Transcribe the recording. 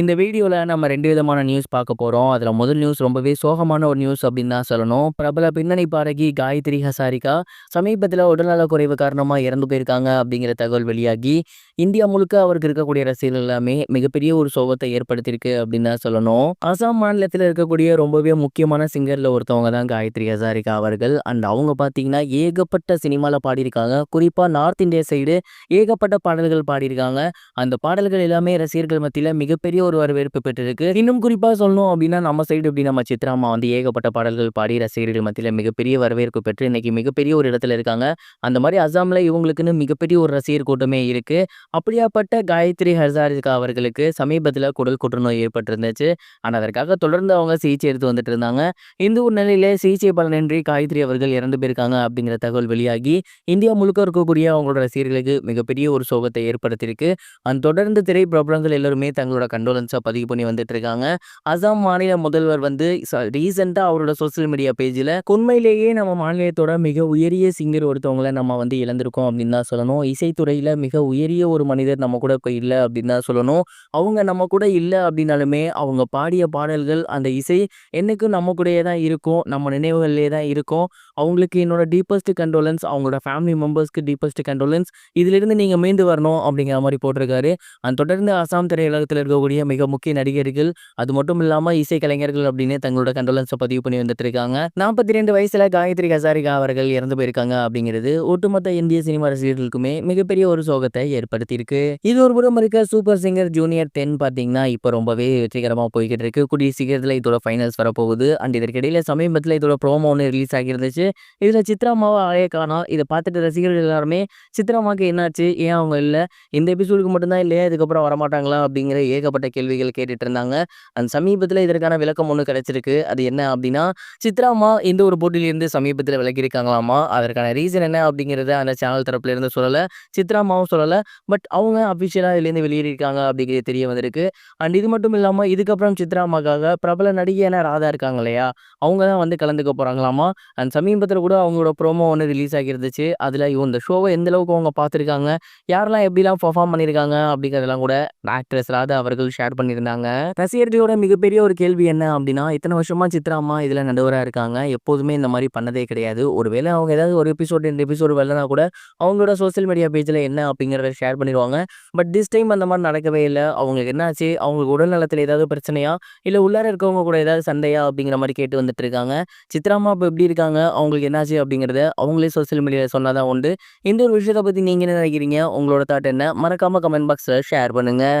இந்த வீடியோவில் நம்ம ரெண்டு விதமான நியூஸ் பார்க்க போகிறோம் அதில் முதல் நியூஸ் ரொம்பவே சோகமான ஒரு நியூஸ் அப்படின்னு தான் சொல்லணும். பிரபல பின்னணி பாடகி காயத்ரி ஹசாரிகா சமீபத்தில் உடல்நல குறைவு காரணமாக இறந்து போயிருக்காங்க அப்படிங்கிற தகவல் வெளியாகி, இந்தியா முழுக்க அவருக்கு இருக்கக்கூடிய ரசிகர்கள் எல்லாமே மிகப்பெரிய ஒரு சோகத்தை ஏற்படுத்தியிருக்கு அப்படின்னு தான் சொல்லணும். அசாம் மாநிலத்தில் இருக்கக்கூடிய ரொம்பவே முக்கியமான சிங்கரில் ஒருத்தவங்க தான் காயத்ரி ஹசாரிகா அவர்கள். அண்ட் அவங்க பார்த்தீங்கன்னா, ஏகப்பட்ட சினிமாவில் பாடியிருக்காங்க. குறிப்பாக நார்த் இந்தியா சைடு ஏகப்பட்ட பாடல்கள் பாடியிருக்காங்க. அந்த பாடல்கள் எல்லாமே ரசிகர்கள் மத்தியில் மிகப்பெரிய ஒரு வரவேற்பு பெற்றிருக்கு. இன்னும் குறிப்பா சொல்லணும் அப்படின்னா, நம்ம சைடு எப்படி நம்ம சித்ரா அம்மா வந்து ஏகப்பட்ட பாடல்கள் பாடி ரசிகர்கள் மத்தியில் மிகப்பெரிய வரவேற்பு பெற்று இன்னைக்கு மிகப்பெரிய ஒரு இடத்துல இருக்காங்க. அந்த மாதிரி அசாமில் இவங்களுக்குன்னு மிகப்பெரிய ஒரு ரசிகர் கூட்டமே இருக்கு. அப்படியாப்பட்ட காயத்ரி ஹர்சாரிகா அவர்களுக்கு சமீபத்தில் குடல் புற்றுநோய் ஏற்பட்டிருந்துச்சு. ஆனால் அதற்காக தொடர்ந்து அவங்க சிகிச்சை எடுத்து வந்துட்டு இருந்தாங்க. இந்த ஒரு நிலையில சிகிச்சை பலனின்றி காயத்ரி அவர்கள் இறந்து போயிருக்காங்க அப்படிங்கிற தகவல் வெளியாகி, இந்தியா முழுக்க இருக்கக்கூடிய அவங்களோட ரசிகர்களுக்கு மிகப்பெரிய ஒரு சோகத்தை ஏற்படுத்தியிருக்கு. அந்த தொடர்ந்து திரை பிரபலங்கள் எல்லோருமே தங்களோட கண்டோல் கண்டோலன்ஸ பதிவு பண்ணி வந்துட்டு இருக்காங்க. அசாம் மாநில முதல்வர் வந்து ச அவரோட சோசியல் மீடியா பேஜில் உண்மையிலேயே நம்ம மாநிலத்தோட மிக உயரிய சிங்கர் ஒருத்தவங்கள நம்ம வந்து இழந்திருக்கோம் அப்படின்னு தான் சொல்லணும். இசைத்துறையில் மிக உயரிய ஒரு மனிதர் நம்ம கூட இப்போ இல்லை அப்படின்னு தான் சொல்லணும். அவங்க நம்ம கூட இல்லை அப்படின்னாலுமே, அவங்க பாடிய பாடல்கள், அந்த இசை என்னைக்கும் நம்ம கூடயே தான் இருக்கும். நம்ம நினைவுகளிலே தான் இருக்கும். அவங்களுக்கு என்னோட டீப்பஸ்ட் கண்டோலன்ஸ். அவங்களோட ஃபேமிலி மெம்பர்ஸ்க்கு டீப்பஸ்ட் கண்டோலன்ஸ். இதிலிருந்து நீங்கள் மீண்டு வரணும் அப்படிங்கிற மாதிரி போட்டிருக்காரு. அந்த தொடர்ந்து அசாம் திரையுலகத்தில் இருக்கக்கூடிய மிக முக்கிய நடிகர்கள், அது மட்டும் இல்லாம இசைக்கலைஞர்கள் அப்படின்னு தங்களோட கண்டோலன்ஸை பதிவு பண்ணி வந்துட்டு இருக்காங்க. 42 வயசுல காயத்ரி ஹசாரிகா அவர்கள் இறந்து போயிருக்காங்க அப்படிங்கிறது ஒட்டுமொத்த இந்திய சினிமா ரசிகர்களுக்குமே மிகப்பெரிய ஒரு சோகத்தை ஏற்படுத்தியிருக்கு. இது ஒரு புறம் இருக்க சூப்பர் சிங்கர் ஜூனியர் 10 பார்த்தீங்கன்னா, இப்ப ரொம்பவே வெற்றிகரமா போய்கிட்டு இருக்கு. கூடிய சீக்கிரத்தில இதோட ஃபைனல்ஸ் வரப்போகுது. அண்ட் இதற்கிடையில சமீபத்தில் இதோட ப்ரோமோ ஒன்று ரிலீஸ் ஆகியிருந்துச்சு. இதுல சித்ராமாவை அழைய ஆளே காணோம். பார்த்துட்டு ரசிகர்கள் எல்லாருமே, சித்ராமாவுக்கு என்னாச்சு? ஏன் அவங்க இல்ல? இந்த எபிசோடுக்கு மட்டும்தான் இல்லையா? இதுக்கப்புறம் வரமாட்டாங்களா? அப்படிங்கிற ஏகப்பட்ட கேள்விகள் கேட்டுட்டு இருந்தாங்க. அண்ட் சமீபத்தில் இதற்கான விளக்கம் ஒன்று கிடைச்சிருக்கு. அது என்ன அப்படின்னா, சித்ராமா இந்த ஒரு போட்டியிலிருந்து சமீபத்தில் விலகியிருக்காங்களாமா. அதற்கான ரீசன் என்ன அப்படிங்கிறத அந்த சேனல் தரப்புலேருந்து சொல்லலை சித்ராமாவும் சித்ரா அம்மாவும் பட் அவங்க அஃபிஷியலாக இதுலேருந்து வெளியேறியிருக்காங்க அப்படிங்கிறது தெரிய வந்திருக்கு. அண்ட் இது மட்டும் இல்லாமல் இதுக்கப்புறம் சித்ராமாக்காக பிரபல நடிகையான ராதா இருக்காங்க இல்லையா? அவங்க தான் வந்து கலந்துக்க போகிறாங்களாமா அண்ட் சமீபத்தில் கூட அவங்களோட ப்ரோமோ ஒன்று ரிலீஸ் ஆகியிருந்துச்சு. அதுல இந்த ஷோவை எந்த அளவுக்கு அவங்க பார்த்துருக்காங்க, யாரெல்லாம் எப்படிலாம் பர்ஃபார்ம் பண்ணியிருக்காங்க அப்படிங்கிறதெல்லாம் கூட ஆக்ட்ரஸ் ராதா அவர்கள் ஷேர் ஷேர் பண்ணியிருந்தாங்க. ரசிகர்களோட மிகப்பெரிய ஒரு கேள்வி என்ன அப்படின்னா, இத்தனை வருஷமா சித்ரா அம்மா இதுல நடுவராக இருக்காங்க. எப்போதுமே இந்த மாதிரி பண்ணதே கிடையாது. ஒருவேளை அவங்க ஏதாவது ஒரு எபிசோடு ரெண்டு எபிசோடு வரலனா கூட, அவங்களோட சோசியல் மீடியா பேஜில் என்ன அப்படிங்கிறத ஷேர் பண்ணிடுவாங்க பட் திஸ் டைம் அந்த மாதிரி நடக்கவே இல்லை அவங்களுக்கு என்னாச்சு? அவங்களுக்கு உடல் நலத்தில் ஏதாவது பிரச்சனையா? இல்லை உள்ளார இருக்கவங்க கூட ஏதாவது சண்டையா? அப்படிங்கிற மாதிரி கேட்டு வந்துட்டு இருக்காங்க. சித்ரா அம்மா எப்படி இருக்காங்க? அவங்களுக்கு என்னாச்சு? அப்படிங்கிறத அவங்களே சோசியல் மீடியாவில் சொன்னா தான் உண்டு. இந்த ஒரு விஷயத்த பற்றி நீங்கள் என்ன நினைக்கிறீங்க? உங்களோட தாட் என்ன? மறக்காமல் கமெண்ட் பாக்ஸில் ஷேர் பண்ணுங்கள்